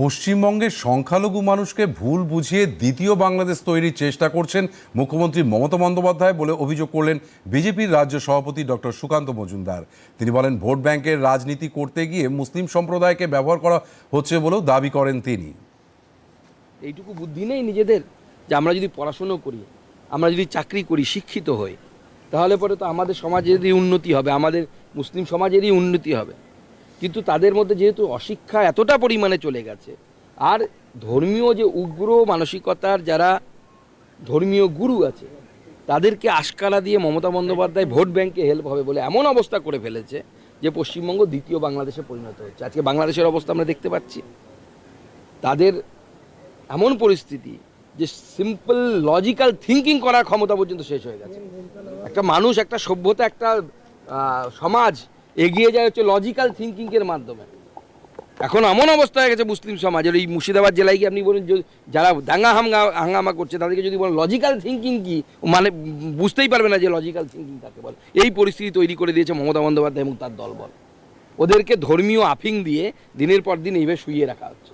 পশ্চিমবঙ্গের সংখ্যালঘু মানুষকে ভুল বুঝিয়ে দ্বিতীয় বাংলাদেশ তৈরির চেষ্টা করছেন মুখ্যমন্ত্রী মমতা বন্দ্যোপাধ্যায় বলে অভিযোগ করলেন বিজেপির রাজ্য সভাপতি ডক্টর সুকান্ত মজুমদার। তিনি বলেন, ভোট ব্যাংকের রাজনীতি করতে গিয়ে মুসলিম সম্প্রদায়কে ব্যবহার করা হচ্ছে বলেও দাবি করেন তিনি। এইটুকু বুদ্ধি নেই নিজেদের যে আমরা যদি পড়াশুনো করি, আমরা যদি চাকরি করি, শিক্ষিত হই, তাহলে পরে তো আমাদের সমাজেরই উন্নতি হবে, আমাদের মুসলিম সমাজেরই উন্নতি হবে। কিন্তু তাদের মধ্যে যেহেতু অশিক্ষা এতটা পরিমাণে চলে গেছে আর ধর্মীয় যে উগ্র মানসিকতার যারা ধর্মীয় গুরু আছে তাদেরকে আশকারা দিয়ে মমতা বন্দ্যোপাধ্যায় ভোট ব্যাংকে হেল্প হবে বলে এমন অবস্থা করে ফেলেছে যে পশ্চিমবঙ্গ দ্বিতীয় বাংলাদেশে পরিণত হচ্ছে। আজকে বাংলাদেশের অবস্থা আমরা দেখতে পাচ্ছি। তাদের এমন পরিস্থিতি যে সিম্পল লজিক্যাল থিঙ্কিং করার ক্ষমতা পর্যন্ত শেষ হয়ে গেছে। একটা মানুষ একটা সভ্যতা একটা সমাজ এগিয়ে যায় হচ্ছে লজিক্যাল থিঙ্কিংয়ের মাধ্যমে। এখন এমন অবস্থা হয়ে গেছে মুসলিম সমাজের এই মুর্শিদাবাদ জেলায় কি আপনি বলুন যারা দাঙ্গা হাঙ্গা, হাঙ্গামা করছে, তাদেরকে যদি বলেন লজিক্যাল থিঙ্কিং কি? মানে বুঝতেই পারবে না যে লজিক্যাল থিঙ্কিং তাকে বলে। এই পরিস্থিতি তৈরি করে দিয়েছে মমতা বন্দ্যোপাধ্যায় এবং তার দলবল। ওদেরকে ধর্মীয় আফিং দিয়ে দিনের পর দিন এইভাবে শুয়ে রাখা হচ্ছে।